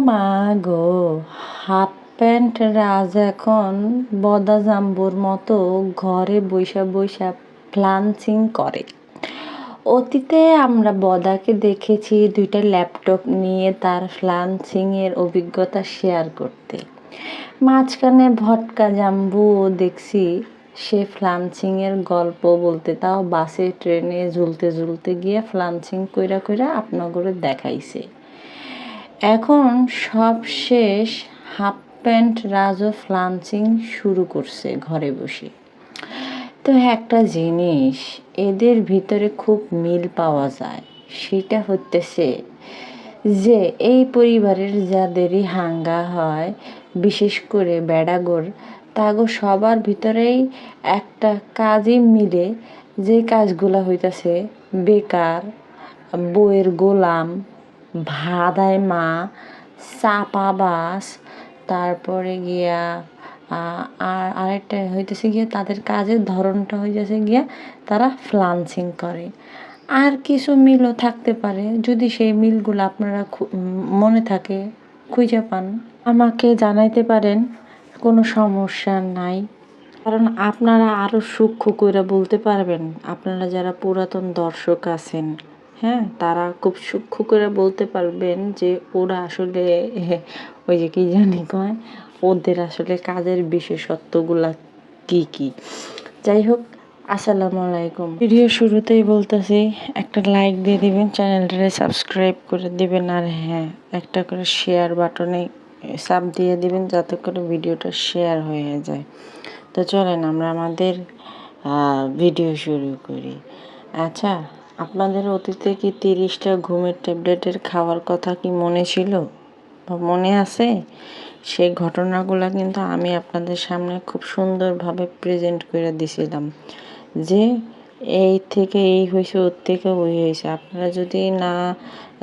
মা গো half pant রাজ এখন বদা জাম্বুর মতো ঘরে বৈশা বৈশা ফ্লান্সিং করে। অতীতে আমরা বদাকে দেখেছি দুইটা ল্যাপটপ নিয়ে তার ফ্লান্সিংয়ের অভিজ্ঞতা শেয়ার করতে। মাঝখানে ভটকা জাম্বুও দেখছি সে ফ্লান্সিংয়ের গল্প বলতে, তাও বাসে, ট্রেনে ঝুলতে ঝুলতে গিয়ে ফ্লান্সিং কইরা কইরা আপনাগরে দেখাইছে। এখন সব শেষ হাফ প্যান্ট রাজও ফ্লান্সিং শুরু করছে ঘরে বসে। তো একটা জিনিস, এদের ভিতরে খুব মিল পাওয়া যায়, সেটা হতেছে যে এই পরিবারের যাদেরই হাঙ্গা হয়, বিশেষ করে বেড়াগোর, তাগো সবার ভিতরেই একটা কাজই মিলে যে কাজগুলা হইতাছে, বেকার বইয়ের গোলাম ভাদায় মা চাপাবাস তারপরে গিয়া আর আরেকটা হইতেছে গিয়া তাদের কাজের ধরনটা হইতেছে গিয়া তারা ফ্লান্সিং করে। আর কিছু মিলও থাকতে পারে, যদি সেই মিলগুলো আপনারা মনে থাকে, খুঁজে পান। আমাকে জানাইতে পারেন, কোনো সমস্যা নাই। কারণ আপনারা আরও সূক্ষ্ম করে বলতে পারবেন, আপনারা যারা পুরাতন দর্শক আছেন। হ্যাঁ তারা খুব সূক্ষ্ম করে বলতে পারবেন যে ওরা আসলে, ওই যে কি জানি কয়, ওদের আসলে কাজের বিশেষত্বগুলা কি কি। যাই হোক, আসসালামু আলাইকুম। ভিডিও শুরুতেই বলতেছি, একটা লাইক দিয়ে দিবেন, চ্যানেলটারে সাবস্ক্রাইব করে দিবেন, আর হ্যাঁ একটা করে শেয়ার বাটনে সাব দিয়ে দিবেন, যাতে করে ভিডিওটা শেয়ার হয়ে যায়। তো চলেন, আমরা আমাদের ভিডিও শুরু করি। আচ্ছা আপনাদের অতীতে কি তিরিশটা ঘুমের ট্যাবলেটের খাওয়ার কথা কি মনে ছিল? বা মনে আছে? সেই ঘটনাগুলো কিন্তু আমি আপনাদের সামনে খুব সুন্দরভাবে প্রেজেন্ট করে দিছিলাম। যে এই থেকে এই হয়েছে ওর থেকে ওই হয়েছে আপনারা যদি না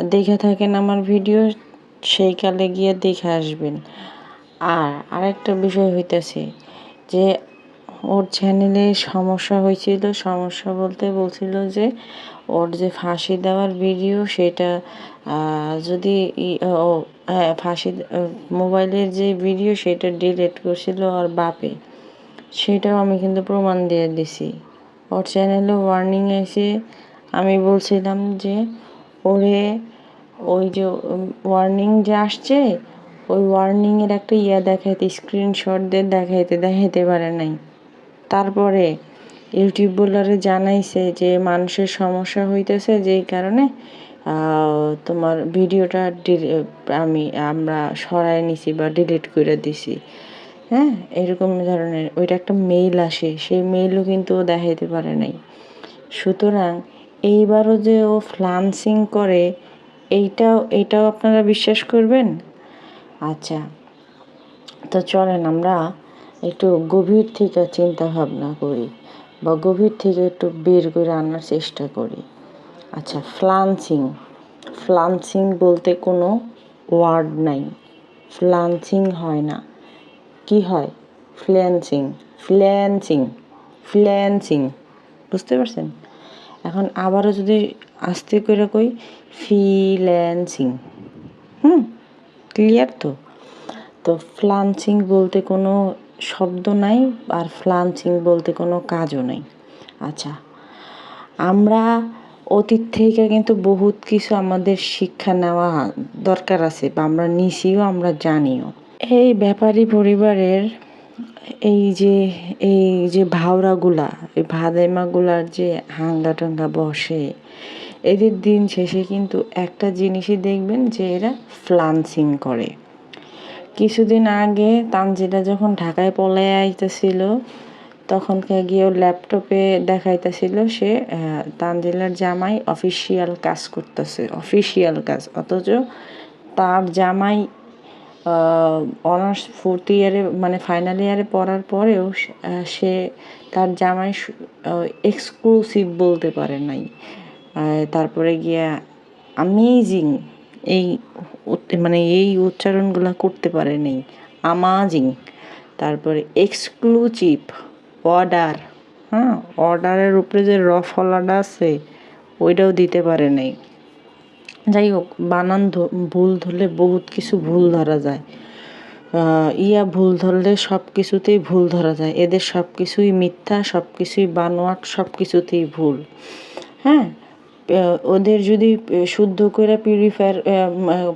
দেখে থাকেন আমার ভিডিও, সেই কালে গিয়ে দেখে আসবেন। আর আরেকটা বিষয় হইতেছে যে, ওর চ্যানেলে সমস্যা হয়েছিল সমস্যা বলতে বলছিল যে ওর যে ফাঁসি দেওয়ার ভিডিও সেটা যদি হ্যাঁ ফাঁসি মোবাইলের যে ভিডিও সেটা ডিলিট করছিল ওর বাপে, সেটাও আমি কিন্তু প্রমাণ দিয়ে দিছি। ওর চ্যানেলে ওয়ার্নিং এসে আমি বলছিলাম যে, ওরে, ওই যে ওয়ার্নিং যে আসছে, ওই ওয়ার্নিংয়ের একটা ইয়া দেখাইতে স্ক্রিনশট দিয়ে দেখাইতে দেখাইতে পারে নাই। তারপরে ইউটিউব বোলারে জানাইছে যে মানুষের সমস্যা হইতেছে যেই কারণে তোমার ভিডিওটা আমি, আমরা সরাই নিছি বা ডিলিট করে দিছি। হ্যাঁ এরকম ধরনের ওইটা একটা মেইল আসে, সেই মেইলও কিন্তু ও দেখাইতে পারে নাই। সুতরাং এইবারও যে ও ফ্লান্সিং করে, এইটাও এইটাও আপনারা বিশ্বাস করবেন? আচ্ছা তো চলেন আমরা একটু গভীর থেকে চিন্তা ভাবনা করি। বা গভীর থেকে একটু বের করে আনার চেষ্টা করি। আচ্ছা ফ্লান্সিং। ফ্লান্সিং বলতে কোনো ওয়ার্ড নাই। ফ্লান্সিং হয় না। কি হয়? ফ্ল্যান্সিং। ফ্ল্যান্সিং। ফ্ল্যান্সিং। বুঝতে পারছেন? এখন আবারও যদি আস্তে করে কই ফ্রিল্যান্সিং হুম, ক্লিয়ার তো? তো ফ্লান্সিং বলতে কোনো শব্দ নাই আর ফ্লান্সিং বলতে কোনো কাজও নাই। আচ্ছা আমরা অতীত থেকে কিন্তু বহুত কিছু আমাদের শিক্ষা নেওয়া দরকার আছে বা আমরা নিছিও, আমরা জানিও। এই ব্যাপারী পরিবারের এই যে এই যে ভাওরাগুলা, এই ভাদাইমাগুলার যে হাঙ্গা টাঙ্গা বসে, এদের দিন শেষে কিন্তু একটা জিনিসই দেখবেন যে এরা ফ্লান্সিং করে। কিছুদিন আগে তানজিলা যখন ঢাকায় পলায় আইতেছিল তখনকে গিয়ে ল্যাপটপে দেখাইতেছিল সে তানজিলার জামাই অফিসিয়াল কাজ করতেছে, অফিসিয়াল কাজ। অথচ তার জামাই অনার্স ফোর্থ ইয়ারে মানে ফাইনাল ইয়ারে পড়ার পরেও সে তার জামাই এক্সক্লুসিভ বলতে পারে নাই। তারপরে গিয়া আমেজিং এই মানে এই উচ্চারণগুলো করতে পারে নেই আমাজিং। তারপরে এক্সক্লুসিভ, অর্ডার। হ্যাঁ অর্ডারের উপরে যে র ফলাটা আছে, ওইটাও দিতে পারে নাই। যাই হোক, বানান ভুল ধরলে বহুত কিছু ভুল ধরা যায়। ইয়া ভুল ধরলে সব কিছুতেই ভুল ধরা যায়। এদের সব কিছুই মিথ্যা সব কিছুই বানোয়াট সব কিছুতেই ভুল। হ্যাঁ ওদের যদি শুদ্ধ করে পিউরিফায়ার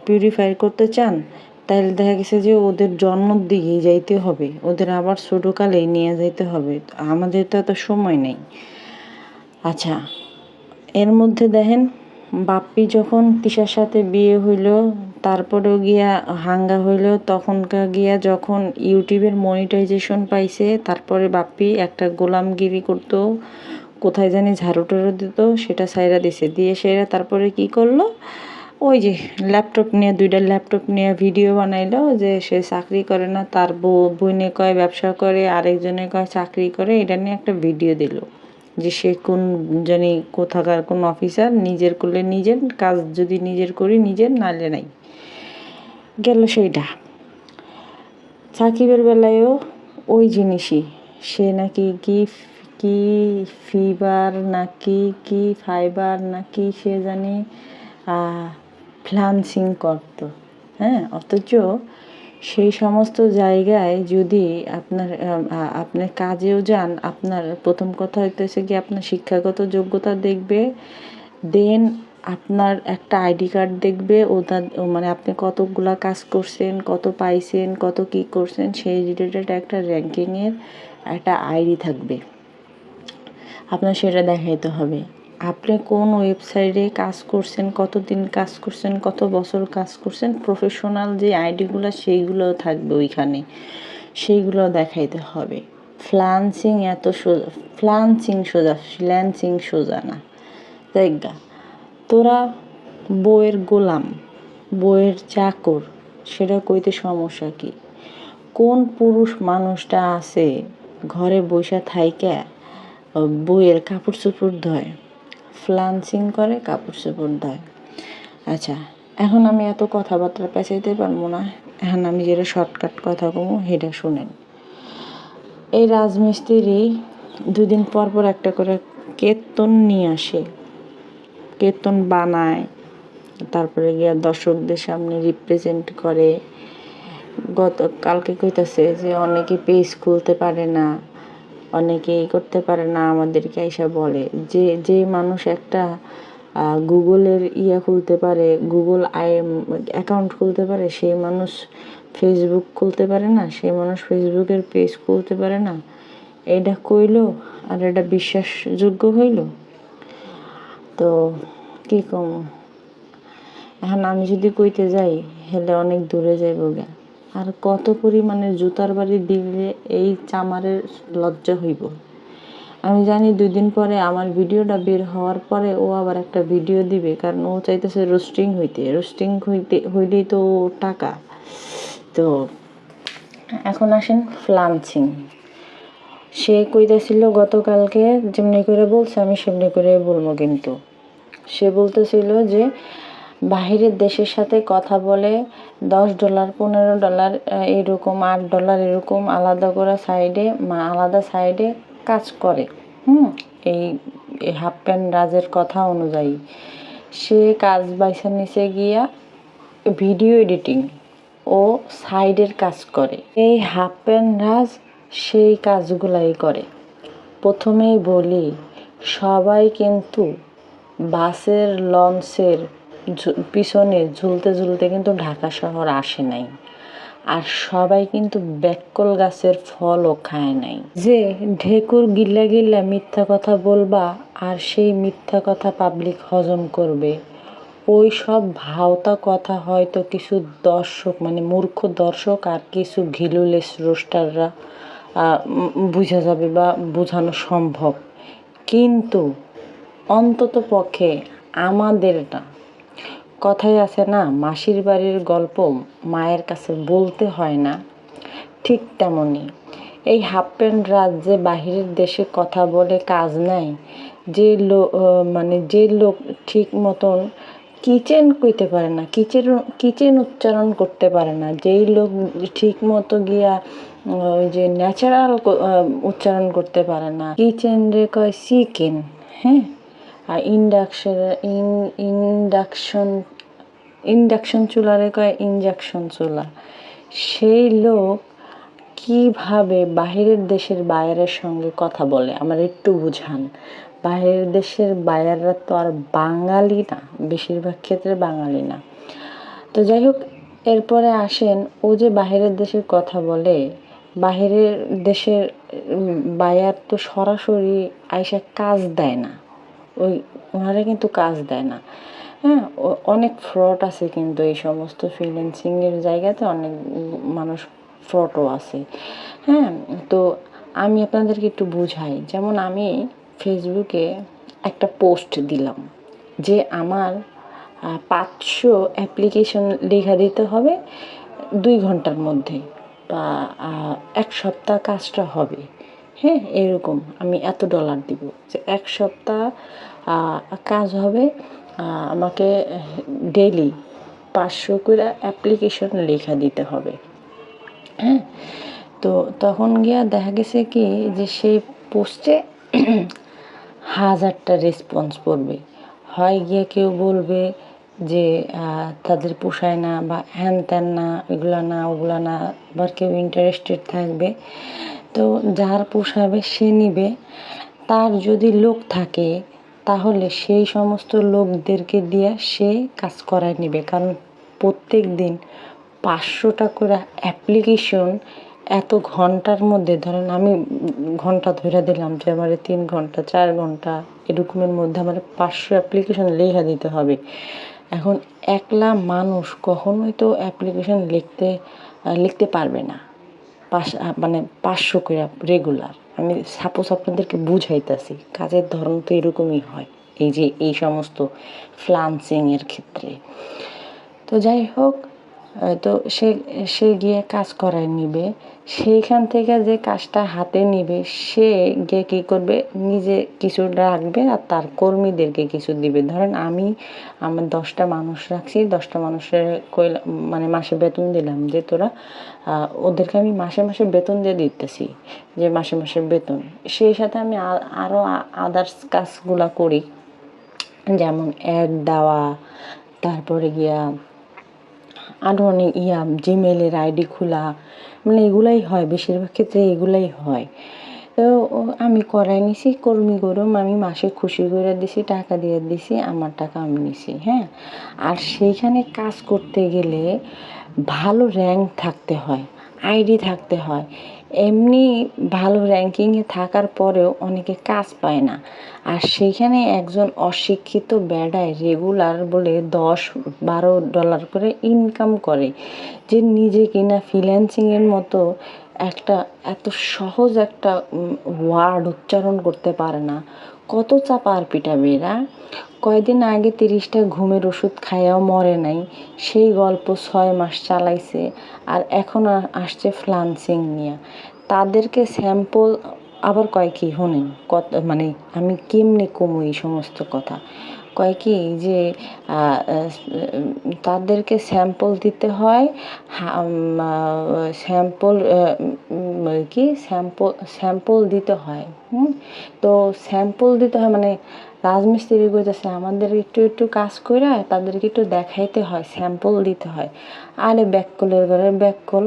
পিউরিফায়ার করতে চান, তাহলে দেখা গেছে যে ওদের জন্মর দিকেই যাইতে হবে। ওদের আবার ছোটোকালেই নিয়ে যাইতে হবে। আমাদের তো এত সময় নেই। আচ্ছা এর মধ্যে দেখেন, বাপ্পি যখন তিশার সাথে বিয়ে হইল, তারপরেও গিয়া হাঙ্গা হইল, তখনকার গিয়া যখন ইউটিউবের মনিটাইজেশন পাইছে, তারপরে বাপ্পি একটা গোলামগিরি করতো কোথায় জানি ঝাড়ু টাড়ু দিত, সেটা সাইরা দিছে। দিয়ে সেরা তারপরে কি করল? ওই যে ল্যাপটপ নিয়ে, দুইটা ল্যাপটপ নিয়ে ভিডিও বানাইলো যে সে চাকরি করে না, তার বউ, বইনে কয়, ব্যবসা করে, আরেকজনে কয়, চাকরি করে, এটা নিয়ে একটা ভিডিও দিল। যে সে কোন জানি কোথাকার, কোন অফিসার নিজের করলে নিজের, কাজ যদি নিজের করি নিজের নালে নাই। গেল সেইটা। সাকিবের বেলায়ও ওই জিনিসই। সে নাকি কি কি ফিবার নাকি কি ফাইবার নাকি সে জানি। ফ্লান্সিং করতো হ্যাঁ? অথচ সেই সমস্ত জায়গায় যদি আপনার আহ, আ- আপনি কাজেও যান আপনার প্রথম কথা হইতেছে কি আপনার শিক্ষাগত যোগ্যতা দেখবে? দেন আপনার একটা আইডি কার্ড দেখবে ওটা মানে আপনি কতগুলা কাজ করছেন কত পাইছেন কত কি করছেন সেই রিলেটেড একটা র্যাঙ্কিংয়ের একটা আইডি থাকবে। আপনার সেটা দেখাইতে হবে। আপনি কোন ওয়েবসাইটে কাজ করছেন কত দিন কাজ করছেন, কত বছর কাজ করছেন, প্রফেশনাল যে আইডিগুলো সেইগুলোও থাকবে ওইখানে। সেইগুলো দেখাইতে হবে। ফ্লান্সিং এত সোজা ফ্লান্সিং সোজা, ফ্ল্যান্সিং সোজা না। দেখগা তোরা বইয়ের গোলাম, বইয়ের চাকর, সেটা কইতে সমস্যা কি? কোন পুরুষ মানুষটা আছে ঘরে বসে থাইকা বইয়ের কাপড় চোপড় ধয়, ফ্লান্সিং করে, কাপড় চোপড় ধয়। আচ্ছা এখন আমি এত কথাবার্তা পেঁচাইতে পারব না। এখন আমি যেটা শর্টকাট কথা কমু সেটা শুনেন। এই রাজমিস্ত্রি দুদিন পর পর একটা করে কেতন নিয়ে আসে। কীর্তন বানায়, তারপরে গিয়া দর্শকদের সামনে রিপ্রেজেন্ট করে। গত, কালকে কইতাছে যে অনেকে পেজ খুলতে পারে না। অনেকে এই করতে পারে না, আমাদেরকে এসে বলে। যে যে মানুষ একটা গুগলের ইয়া খুলতে পারে, গুগল আই অ্যাকাউন্ট খুলতে পারে, সেই মানুষ ফেসবুক খুলতে পারে না, সেই মানুষ ফেসবুকের পেজ খুলতে পারে না। এটা কইলো আর এটা বিশ্বাসযোগ্য হইল? তো কি কম? এখন আমি যদি কইতে যাই, হেলে অনেক দূরে যাইব গে। আর কত পরিমাণে জুতার বাড়ি দিলে এই চামারের লজ্জা হইব? আমি জানি দুই দিন পরে আমার ভিডিওটা বের হওয়ার পরে ও আবার একটা ভিডিও দিবে, কারণ ও চাইতেছে রোস্টিং হইতে। রোস্টিং হইতে, হইলেই তো টাকা। তো এখন আসেন ফ্লান্সিং সে কইতেছিল গতকালকে, যেমনি করে বলছে, আমি সেমনি করে বলব কিন্তু। সে বলতেছিল যে বাহিরের দেশের সাথে কথা বলে দশ ডলার, পনেরো ডলার এরকম, আট ডলার এরকম আলাদা করে সাইডে আলাদা সাইডে কাজ করে। হুম? এই হাফ প্যান্ট রাজের কথা অনুযায়ী। সে কাজ বাইসা নিচে গিয়া ভিডিও এডিটিং ও সাইডের কাজ করে। এই হাফ প্যান্ট রাজ সেই কাজগুলাই করে। প্রথমেই বলি, সবাই কিন্তু বাসের লঞ্চের পিছনে ঝুলতে ঝুলতে কিন্তু ঢাকা শহর আসে নাই। আর সবাই কিন্তু ব্যাককল গাছের ফলও খায় নাই। যে ঢেকুর গিল্লা গিল্লা মিথ্যা কথা বলবা, আর সেই মিথ্যা কথা পাবলিক হজম করবে। ওই সব ভাওতা কথা হয়তো কিছু দর্শক মানে মূর্খ দর্শক আর কিছু ঘিলুলেস রোস্টাররা বুঝা যাবে বা বোঝানো সম্ভব। কিন্তু অন্তত পক্ষে আমাদেরটা কথাই আছে না, মাসির বাড়ির গল্প মায়ের কাছে বলতে হয় না। ঠিক তেমনই। এই হাফ প্যান্ট রাত যে বাহিরের দেশে কথা বলে কাজ নাই, যে লোক মানে যে লোক ঠিক মতন কিচেন কইতে পারে না, কিচেন কিচেন উচ্চারণ করতে পারে না, যেই লোক ঠিক মতো গিয়া ওই যে ন্যাচারাল উচ্চারণ করতে পারে না। কিচেন রে কয় চিকেন হ্যাঁ? ইন্ডাকশন ইন ইন্ডাকশন ইন্ডাকশন চুলারে কয় ইঞ্জেকশন চুলা। সেই লোক কীভাবে বাহিরের দেশের বায়ারের সঙ্গে কথা বলে, আমার একটু বুঝান। বাইরের দেশের বায়াররা তো আর বাঙালি না, বেশিরভাগ ক্ষেত্রে বাঙালি না। তো যাই হোক, এরপরে আসেন ও যে বাহিরের দেশের কথা বলে, বাহিরের দেশের বায়ার তো সরাসরি আইসা কাজ দেয় না। ওই, ওনারা কিন্তু কাজ দেয় না। হ্যাঁ অনেক ফ্রড আছে কিন্তু এই সমস্ত ফ্রিল্যান্সিংয়ের জায়গাতে অনেক মানুষ ফ্রডও আছে। হ্যাঁ তো আমি আপনাদেরকে একটু বুঝাই। যেমন আমি ফেসবুকে একটা পোস্ট দিলাম যে আমার পাঁচশো অ্যাপ্লিকেশন লেখা দিতে হবে, দুই ঘণ্টার মধ্যে বা এক সপ্তাহ কাজটা হবে। হ্যাঁ এরকম। আমি এত ডলার দিব যে এক সপ্তাহ কাজ হবে আমাকে ডেইলি পাঁচশো করে অ্যাপ্লিকেশন লেখা দিতে হবে। হ্যাঁ তো তখন গিয়া দেখা গেছে কি যে সেই পোস্টে হাজারটা রেসপন্স পড়বে। হয় গিয়ে কেউ বলবে যে তাদের পোষায় না বা হ্যান ত্যান না, এগুলা না, ওগুলা না, আবার কেউ ইন্টারেস্টেড থাকবে। তো যার পোষাবে সে নিবে, তার যদি লোক থাকে, তাহলে সেই সমস্ত লোকদেরকে দিয়ে সে কাজ করায় নেবে। কারণ প্রত্যেক দিন পাঁচশোটা করে অ্যাপ্লিকেশন এত ঘণ্টার মধ্যে, ধরেন আমি ঘণ্টা ধরে দিলাম যে আমার তিন ঘণ্টা, চার ঘণ্টা, এরকমের মধ্যে আমার পাঁচশো অ্যাপ্লিকেশন লেখা দিতে হবে। এখন একলা মানুষ কখনোই তো অ্যাপ্লিকেশন লিখতে লিখতে পারবে না। আহ, মানে পাঁচশো করে রেগুলার আমি সাপোজ আপনাদেরকে বুঝাইতেছি কাজের ধরন তো এরকমই হয় এই যে এই সমস্ত ফ্লান্সিংয়ের ক্ষেত্রে। তো যাই হোক তো সে সে গিয়ে কাজ করায় নিবে। সেইখান থেকে যে কাজটা হাতে নিবে, সে গিয়ে কী করবে? নিজে কিছু রাখবে আর তার কর্মীদেরকে কিছু দিবে। ধরেন আমি আমার দশটা মানুষ রাখছি, দশটা মানুষের কইলাম মানে মাসে বেতন দিলাম যে তোরা ওদেরকে আমি মাসে মাসে বেতন দিয়ে দিতেছি, যে মাসে মাসে বেতন। সেই সাথে আমি আরও আদার্স কাজগুলা করি। যেমন অ্যাড দেওয়া, তারপরে গিয়া আরও অনেক ইয়া জিমেলের আইডি খোলা মানে এগুলাই হয়, বেশিরভাগ ক্ষেত্রে এগুলাই হয়। তো আমি করাই নিছি, কর্মী গরম, আমি মাসে খুশি করে দিছি, টাকা দিয়ে দিছি, আমার টাকা আমি নিছি হ্যাঁ? আর সেইখানে কাজ করতে গেলে ভালো র্যাঙ্ক থাকতে হয় আইডি থাকতে হয়। এমনি ভালো র্যাঙ্কিংয়ে থাকার পরেও অনেকে কাজ পায় না। আর সেইখানে একজন অশিক্ষিত বেড়ায় রেগুলার বলে দশ বারো ডলার করে ইনকাম করে, যে নিজে কিনা ফ্রিল্যান্সিংয়ের মতো একটা এত সহজ একটা ওয়ার্ড উচ্চারণ করতে পারে না। কত চাপ আর পিটাবে এরা? কয়দিন আগে তিরিশটা ঘুমের ওষুধ খাইয়াও মরে নাই। সেই গল্প ছয় মাস চালাইছে আর এখন আসছে ফ্লান্সিং নিয়ে। তাদেরকে স্যাম্পল আবার কয় কি, শোনেন, কত মানে আমি কেমনে কমু এই সমস্ত কথা? কয় কি যে তাদেরকে স্যাম্পল দিতে হয় স্যাম্পল কি, স্যাম্পল স্যাম্পল দিতে হয়, হুম? তো স্যাম্পল দিতে হয় মানে রাজমিস্ত্রি কইতেছে আমাদের একটু একটু কাজ করে তাদেরকে একটু দেখাইতে হয় স্যাম্পল দিতে হয়। আরে ব্যাককলের ঘরে, ব্যাককল,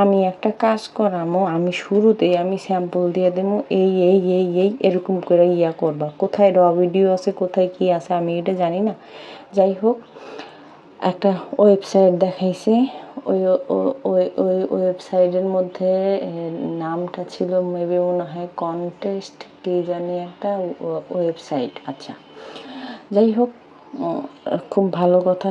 আমি একটা কাজ করামো, আমি শুরুতেই আমি স্যাম্পল দিয়ে দেবো এই এই এই এই, এরকম করে ইয়া করবা। কোথায় র ভিডিও আছে, কোথায় কি আছে, আমি এটা জানি না। যাই হোক, একটা ওয়েবসাইট দেখাইছে ওই ওই ওই ওয়েবসাইটের মধ্যে নামটা ছিল মেবি মনে হয় কন্টেস্ট কি জানি একটা ওয়েবসাইট। আচ্ছা যাই হোক খুব ভালো কথা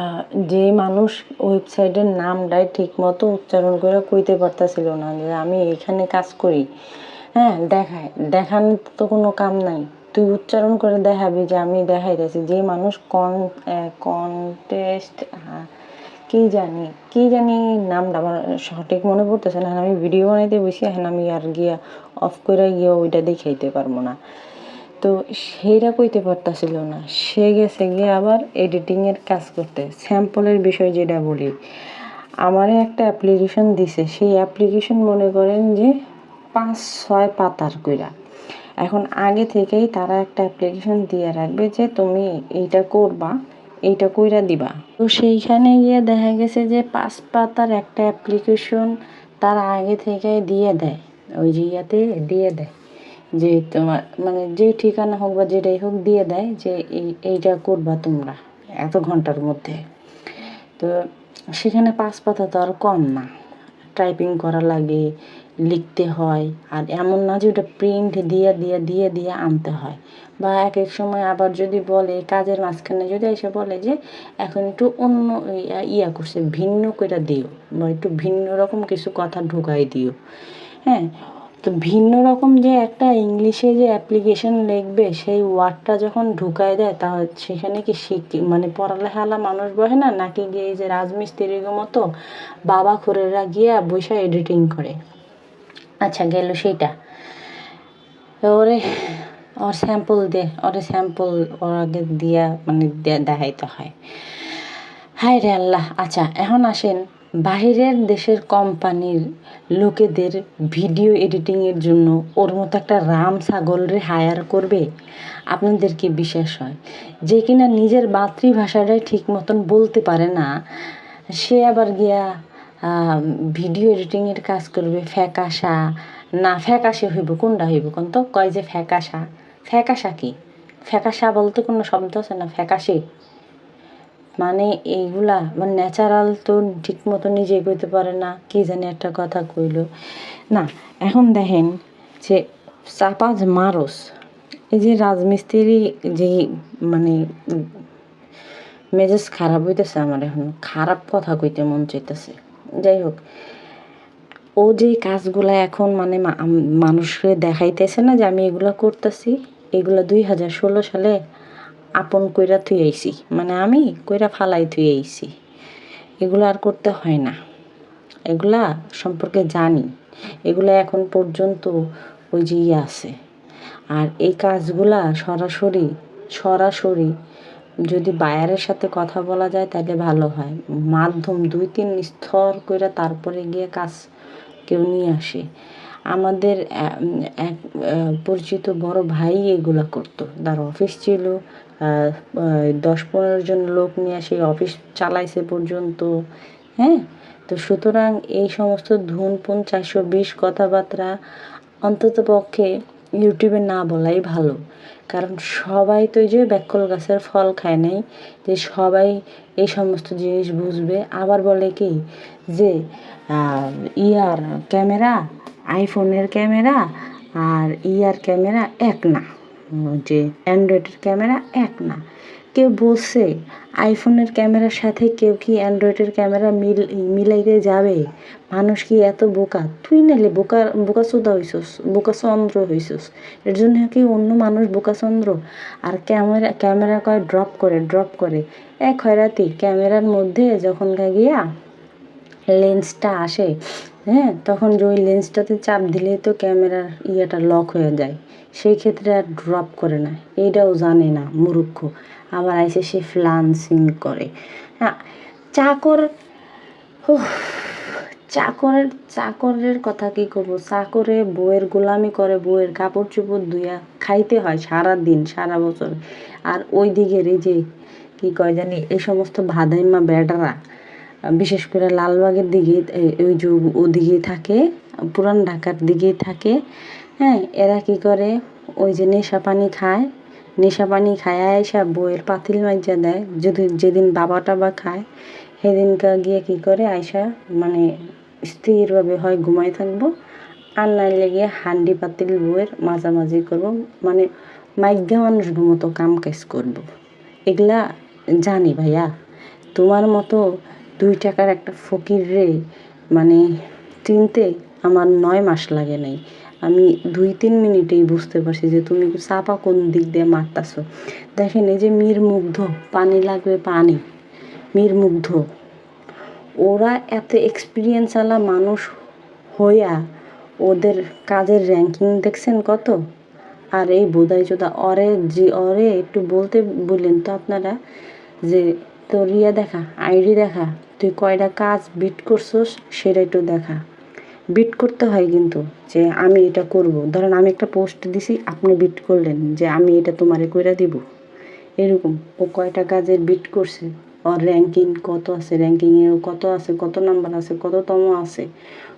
আহ, যে মানুষ ওয়েবসাইটের নামটাই ঠিক মতো উচ্চারণ করে কইতে পারতাছিল না যে আমি এখানে কাজ করি। হ্যাঁ দেখায় দেখানোর তো কোনো কাম নাই। তুই উচ্চারণ করে দেখাবি যে আমি দেখাই দেখাইতেছি। যে মানুষ কন কন্টেস্ট কি জানি কি জানি নামটা আমার সঠিক মনে পড়তেছে না। আমি ভিডিও বানাইতে বসি, এখন আমি আর গিয়া অফ করে গিয়ে ওইটা দেখাইতে পারব না। তো সেইটা কইতে পারতাছিল না। সে গেছে গিয়ে আবার এডিটিংয়ের কাজ করতে। স্যাম্পলের বিষয় যেটা বলি, আমারে একটা অ্যাপ্লিকেশন দিছে। সেই অ্যাপ্লিকেশন মনে করেন যে পাঁচ ছয় পাতার কইরা। এখন আগে থেকেই তারা একটা অ্যাপ্লিকেশন দিয়ে রাখবে যে তুমি এইটা করবা, এইটা কইরা দিবা। তো সেইখানে গিয়ে দেখা গেছে যে পাঁচ পাতার একটা অ্যাপ্লিকেশন তারা আগে থেকে দিয়ে দেয়, ওই যে ইয়াতে দিয়ে দেয়। যে তোমার মানে যে ঠিকানা হোক বা যেটাই হোক দিয়ে দেয় যে এই, এইটা করবা তোমরা এত ঘণ্টার মধ্যে। তো সেখানে পাঁচ পাতা তো আর কম না। টাইপিং করা লাগে লিখতে হয়। আর এমন না যে ওটা প্রিন্ট দিয়ে দিয়ে দিয়ে দিয়ে আনতে হয়। বা এক এক সময় আবার যদি বলে, কাজের মাঝখানে যদি এসে বলে যে, এখন একটু অন্য ইয়া- করছে, ভিন্ন করে দিও। বা একটু ভিন্ন রকম কিছু কথা ঢুকাই দিও। হ্যাঁ? তো ভিন্ন রকম যে একটা ইংলিশে যে অ্যাপ্লিকেশন লিখবে, সেই ওয়ার্ডটা যখন ঢুকায় দেয় তা সেখানে কি শিখি মানে পড়ালেখালা মানুষ বসে না? নাকি গিয়ে যে রাজমিস্ত্রির মতো বাবা খোরেরা গিয়া বৈশা এডিটিং করে? আচ্ছা গেল সেইটা। ওরে, ওর স্যাম্পল দে, ওরে স্যাম্পল ওর আগে দিয়া মানে দেখাইতে হয়। হায় রে আল্লাহ আচ্ছা এখন আসেন, বাহিরের দেশের কোম্পানির লোকেদের ভিডিও এডিটিংয়ের জন্য ওর মতো একটা রাম ছাগলরে হায়ার করবে? আপনাদের কি বিশ্বাস হয়? যে কিনা নিজের মাতৃভাষাটাই ঠিক মতন বলতে পারে না, সে আবার গিয়া ভিডিও এডিটিংয়ের কাজ করবে, ফ্যাকাশা। না, ফ্যাকাশে হইব, কোনটা হইব কোন তো? কয় যে ফ্যাকাশা। ফ্যাকাশা কি? ফ্যাকাশা বলতে কোনো শব্দ আছে না? ফ্যাকাশে। মানে এইগুলা মানে ন্যাচারাল তো ঠিক মতো নিজে কইতে পারে না, কি জানি একটা কথা কইলো। না, এখন দেখেন যে চাপাজ মারস, এই যে রাজমিস্ত্রি যে মানে মেজাজ খারাপ হইতেছে আমার এখন, খারাপ কথা কইতে মন চাইতেছে। যাই হোক। ও যে কাজগুলো এখন মানে মানুষকে দেখাইতেছে না যে আমি এগুলা করতেছি, এগুলো দুই হাজার ষোলো সালে আপন কইরা থুই আইছি। মানে আমি কইরা ফালাই থুই আইছি। এগুলো আর করতে হয় না। এগুলা সম্পর্কে জানি। এগুলো এখন পর্যন্ত ওই যে ইয়ে আছে। আর এই কাজগুলা সরাসরি সরাসরি যদি বায়ারের সাথে কথা বলা যায় তাহলে ভালো হয়। মাধ্যম দুই তিন স্তর করে তারপরে গিয়ে কাজ কেউ নিয়ে আসে। আমাদের এক পরিচিত বড় ভাই এগুলা করতো। তার অফিস ছিল দশ পনেরো জন লোক নিয়ে সেই অফিস চালাইছে পর্যন্ত হ্যাঁ? তো সুতরাং এই সমস্ত ধুনপুন চারশো বিশ কথাবার্তা অন্তত পক্ষে ইউটিউবে না বলাই ভালো। কারণ সবাই তো যে ব্যাকল গাছের ফল খায় নাই, যে সবাই এই সমস্ত জিনিস বুঝবে। আবার বলে কি যে ইয়ার ক্যামেরা, আইফোনের ক্যামেরা আর ইয়ার ক্যামেরা এক না। যে অ্যান্ড্রয়েডের ক্যামেরা এক না। কেউ বলছে, আইফোনের ক্যামেরার সাথে কেউ কি অ্যান্ড্রয়েডের ক্যামেরা মিল, মিলাইতে যাবে? মানুষ কি এত বোকা? তুই নালে বোকা বোকা চোদা হইছস বোকা চন্দ্র হইছস। এর জন্য কি অন্য মানুষ বোকা চন্দ্র আর ক্যামেরা ক্যামেরা কয় ড্রপ করে ড্রপ করে। এক খয়রাতি ক্যামেরার মধ্যে যখন গিয়া লেন্সটা আসে হ্যাঁ তখন যে ওই লেন্সটাতে চাপ দিলেই তো ক্যামেরার ইয়েটা লক হয়ে যায়। সেই ক্ষেত্রে আর ড্রপ করে না। এইটাও জানে না, মূর্খ। আবার আইসে সে ফ্লান্সিং করে। হ্যাঁ চাকর চাকরের চাকরের কথা কি করব? চাকরে বউয়ের গোলামি করে, বউয়ের কাপড় চোপড় ধুইয়া খাইতে হয় সারা দিন সারা বছর। আর ওই দিকের এই যে, কি কয় জানি, এই সমস্ত ভাদাইমা বেটারা, বিশেষ করে লালবাগের দিকে ওই যে ওদিকেই থাকে, পুরান ঢাকার দিকেই থাকে হ্যাঁ এরা কি করে, ওই যে নেশা পানি খায় নেশা পানি খায় এসে বইয়ের পাতিল মাইজা দেয়। যদি যেদিন বাবা টাবা খায়, সেদিনকা গিয়ে কি করে আয়সা মানে স্থিরভাবে হয় ঘুমাই থাকব, আর নাইলে গিয়ে হান্ডি পাতিল বইয়ের মাঝামাঝি করব মানে মাইগ্যা মানুষের মতো কাম কাজ করব। এগুলা জানি ভাইয়া, তোমার মতো দুই টাকার একটা ফকির রে মানে চিনতে আমার নয় মাস লাগে নাই। আমি দুই তিন মিনিটেই বুঝতে পারছি যে তুমি চাপা কোন দিক দিয়ে মারতাছো। দেখেন এই যে মীর মুগ্ধ পানি লাগবে পানি মীর মুগ্ধ ওরা এত এক্সপিরিয়েন্স আলা মানুষ হইয়া ওদের কাজের র্যাঙ্কিং দেখছেন কত? আর এই বোধাই চোদা, অরে যে অরে একটু বলতে বললেন তো আপনারা যে তোর ইয়ে দেখা আইডি দেখা, তুই কয়টা কাজ বিট করছস সেটা একটু দেখা। বিট করতে হয় কিন্তু, যে আমি এটা করব। ধরেন আমি একটা পোস্ট দিছি, আপনি বিট করলেন যে আমি এটা তোমারে কইরা দিব। এরকম ও কয়টা কাজের বিট করছে? ওর র্যাঙ্কিং কত আছে? র্যাঙ্কিংয়ে কত আছে? কত নাম্বার আছে? কততম আছে?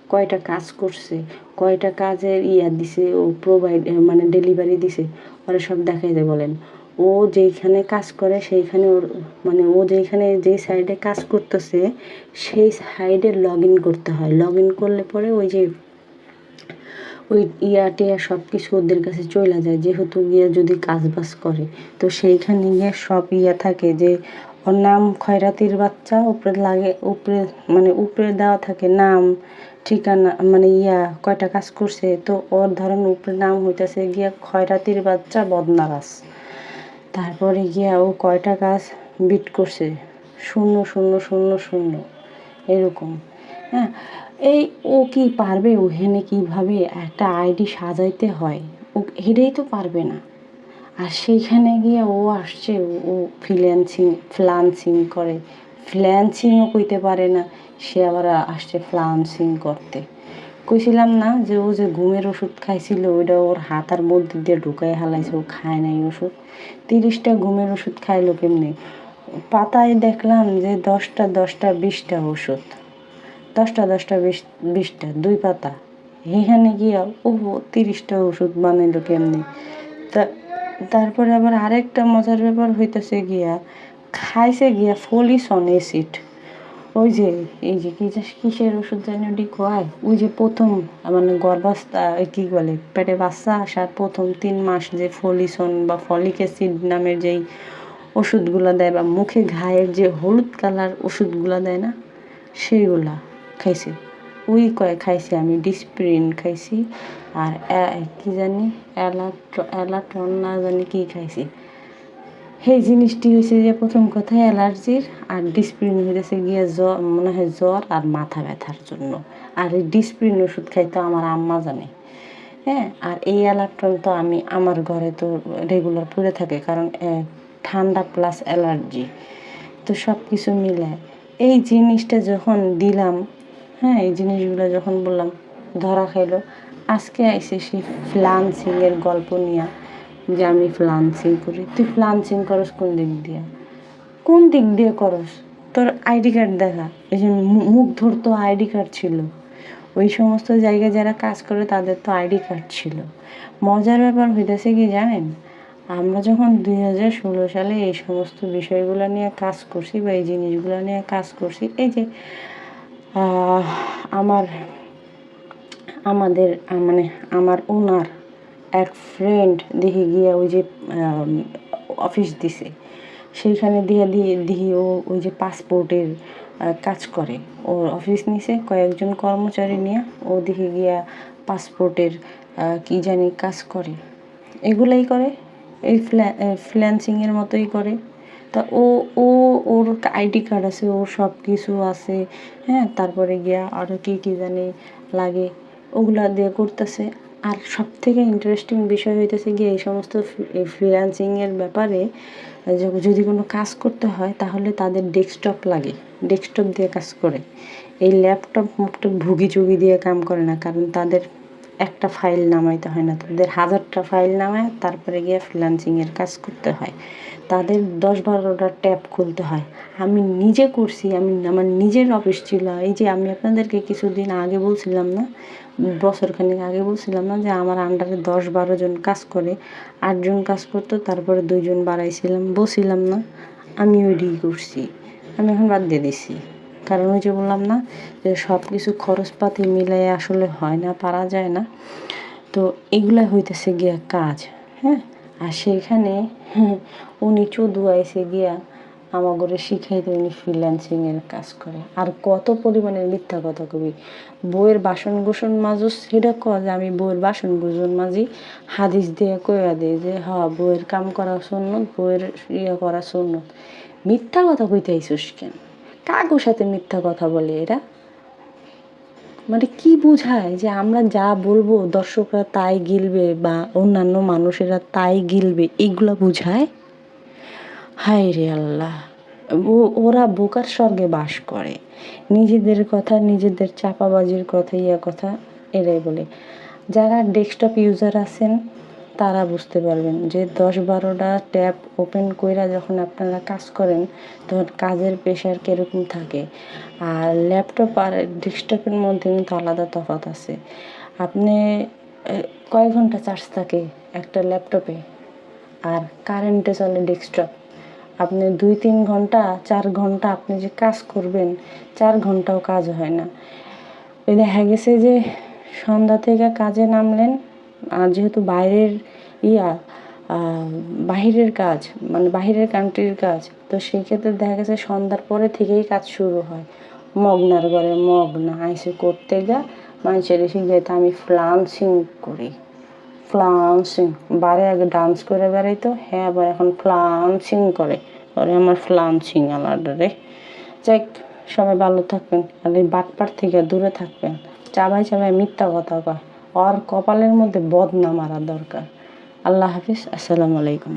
কয়টা কাজ করছে? কয়টা কাজের ইয়া দিছে? ও প্রোভাইড মানে ডেলিভারি দিছে? ওরা সব দেখাইতে বলেন। ও যেইখানে কাজ করে সেইখানে ওর মানে ও যেইখানে যেই সাইডে কাজ করতেছে, সেই সাইডে লগ ইন করতে হয়। লগ ইন করলে পরে ওই যে, ওই ইয়া টিয়া সব কিছু ওদের কাছে চলে যায়, যেহেতু গিয়ে যদি কাজ বাজ করে। তো সেইখানে গিয়ে সব ইয়া থাকে যে, ওর নাম খয়রাতির বাচ্চা, উপরে লাগে, উপরে মানে উপরে দেওয়া থাকে নাম, ঠিকানা মানে ইয়া, কয়টা কাজ করছে। তো ওর ধরেন উপরে নাম হইতেছে গিয়া খয়রাতির বাচ্চা বদনারাস তারপরে গিয়া ও কয়টা কাজ বিট করছে? শূন্য শূন্য শূন্য শূন্য। এরকম। হ্যাঁ এই ও কি পারবে? ওখানে কীভাবে একটা আইডি সাজাইতে হয়? ও এটাই তো পারবে না। আর সেইখানে গিয়ে ও আসছে, ও ফ্রিল্যান্সিং ফ্লান্সিং করে। ফ্ল্যান্সিংও কইতে পারে না, সে আবার আসছে ফ্লান্সিং করতে। কইছিলাম না যে ও যে ঘুমের ওষুধ খাইছিল, ওইটা ওর হাতার মধ্যে দিয়ে ঢুকাই হালাইছে, ও খায় নাই ওষুধ। তিরিশটা ঘুমের ওষুধ খাইলো কেমনি? পাতায় দেখলাম যে দশটা দশটা, বিশটা ওষুধ। দশটা দশটা, বিশ, বিশটা, দুই পাতা। এখানে গিয়া ও তিরিশটা ওষুধ বানাইলো কেমনি? তা, তারপরে আবার আরেকটা মজার ব্যাপার হইতেছে গিয়া, খাইছে গিয়া ফলিসন অ্যাসিড। ওই যে, এই যে কিসের ওষুধ জানি ওটি খোয়ায় ওই যে প্রথম মানে গর্ভাবস্থা এই কি বলে, পেটে বাচ্চা আসার প্রথম তিন মাস যে ফলিসন বা ফলিক অ্যাসিড নামের যেই ওষুধগুলো দেয় বা মুখে ঘায়ের যে হলুদ কালার ওষুধগুলো দেয় না সেইগুলা খাইছে। ওই কয় খাইছি আমি, ডিসপ্রিন খাইছি, আর কি জানি, অ্যালাট্র, অ্যালাট্রন না জানি কি খাইছি। সেই জিনিসটি হয়েছে যে প্রথম কথা অ্যালার্জির আর ডিসপ্রিন হইতেছে গিয়ে জ্বর, মনে হয় জ্বর আর মাথা ব্যথার জন্য। আর এই ডিসপ্রিন ওষুধ খাইতো আমার আম্মা জানে। হ্যাঁ আর এই অ্যালার্টন তো আমি আমার ঘরে তো রেগুলার পরে থাকে কারণ ঠান্ডা প্লাস অ্যালার্জি। তো সব কিছু মিলে এই জিনিসটা যখন দিলাম হ্যাঁ এই জিনিসগুলো যখন বললাম, ধরা খাইলো, আজকে আইসে সেই ফ্লান্সিংয়ের গল্প নিয়ে। যে আমি ফ্লান্সিং করি। তুই ফ্লান্সিং করস কোন দিক দিয়ে? কোন দিক দিয়ে করস? তোর আইডি কার্ড দেখা। এই যে মুখ ধরতো আইডি কার্ড ছিল। ওই সমস্ত জায়গায় যারা কাজ করে তাদের তো আইডি কার্ড ছিল। মজার ব্যাপার হইতেছে কি জানেন? আমরা যখন দুই হাজার ষোলো সালে এই সমস্ত বিষয়গুলো নিয়ে কাজ করছি বা এই জিনিসগুলো নিয়ে কাজ করছি, এই যে আমার, আমাদের মানে আমার ওনার এক ফ্রেন্ড দেখে গিয়ে ওই যে অফিস দিছে। সেইখানে দিয়ে দিয়ে ও ওই যে পাসপোর্টের কাজ করে। ওর অফিস নিছে, কয়েকজন কর্মচারী নিয়ে ও দেখে গিয়া পাসপোর্টের কি জানি কাজ করে। এগুলাই করে, এই ফ্ল্যান্সিংয়ের মতোই করে। তা ও ও, ওর আইডি কার্ড আছে, ওর সব কিছু আছে হ্যাঁ? তারপরে গিয়া আরও কী কী জানি লাগে, ওগুলা দিয়ে করতেছে। আর সব থেকে ইন্টারেস্টিং বিষয় হইতেছে গিয়ে এই সমস্ত ফ্রিল্যান্সিংয়ের ব্যাপারে যদি কোনো কাজ করতে হয় তাহলে তাদের ডেস্কটপ লাগে। ডেস্কটপ দিয়ে কাজ করে। এই ল্যাপটপ মুপটপ ভুগি চুগি দিয়ে কাম করে না, কারণ তাদের একটা ফাইল নামাইতে হয় না। তাদের হাজারটা ফাইল নামায়, তারপরে গিয়ে ফ্রিল্যান্সিংয়ের কাজ করতে হয়। তাদের দশ বারোটা ট্যাব খুলতে হয়। আমি নিজে করছি, আমি আমার নিজের অফিস ছিল। এই যে আমি আপনাদেরকে কিছুদিন আগে বলছিলাম না বছরখানেক আগে বলছিলাম না যে আমার আন্ডারে দশ বারো জন কাজ করে আটজন কাজ করতো, তারপরে দুইজন বাড়াইছিলাম বসিলাম না, আমি ওইটাই করছি। আমি এখন বাদ দিয়ে দিছি। কারণ ওই যে বললাম না যে সব কিছু খরচপাতি মিলাই আসলে হয় না পারা যায় না। তো এগুলা হইতেছে গিয়া কাজ হ্যাঁ? আর সেইখানে হ্যাঁ, উনি চুদু আইসে গিয়া আমাগরে শিখাইতে উনি ফ্রিল্যান্সিংয়ের কাজ করে। আর কত পরিমাণের মিথ্যা কথা কবি। বইয়ের বাসন গোসন মাজো সেটা ক যে আমি বইয়ের বাসন গোসন মাজি হাদিস দিয়ে কইয়া দিই যে হ বইয়ের কাম করা সুন্নত বইয়ের ইয়ে করা সুন্নত। মিথ্যা কথা কইতে আইসুস কেন? কাগো সাথে মিথ্যা কথা বলে এরা? মানে কি বোঝায় যে আমরা যা বলব দর্শকরা তাই গিলবে বা অন্যান্য মানুষেরা তাই গিলবে, এগুলো বোঝায়? হায় রে আল্লাহ। ওরা বোকার স্বর্গে বাস করে। নিজেদের কথা, নিজেদের চাপাবাজির কথা, ইয়া কথা, এরাই বলে। যারা ডেস্কটপ ইউজার আছেন তারা বুঝতে পারবেন যে দশ বারোটা ট্যাপ ওপেন কইরা যখন আপনারা কাজ করেন তখন কাজের প্রেশার কীরকম থাকে। আর ল্যাপটপ আর ডেস্কটপের মধ্যে কিন্তু আলাদা তফাৎ আছে। আপনি এ, কয় ঘণ্টা চার্জ থাকে একটা ল্যাপটপে? আর কারেন্টে চলে ডেস্কটপ। আপনি দুই তিন ঘণ্টা চার ঘণ্টা আপনি যে কাজ করবেন চার ঘন্টাও কাজ হয় না। ওই দেখা গেছে যে সন্ধ্যা থেকে কাজে নামলেন যেহেতু বাইরের ইয়া বাহিরের কাজ মানে বাহিরের কান্ট্রির কাজ, তো সেই ক্ষেত্রে দেখা গেছে সন্ধ্যার পরে থেকেই কাজ শুরু হয়। মগনার ঘরে মগনা, আইসে করতে গা মানুষের যেতে আমি ফ্লান্সিং করি। ফ্লান্সিং বারে আগে ডান্স করে বেড়াইতো হ্যাঁ আবার এখন ফ্লান্সিং করে। ওরে আমার ফ্লান্সিং আলাদা রে। যাই সবাই ভালো থাকবেন, আর এই বাটপার থেকে দূরে থাকবেন। চাবাই চাবাই মিথ্যা কথা কয়। ওর কপালের মধ্যে বদনা মারা দরকার। আল্লাহ হাফিজ আসসালামু আলাইকুম।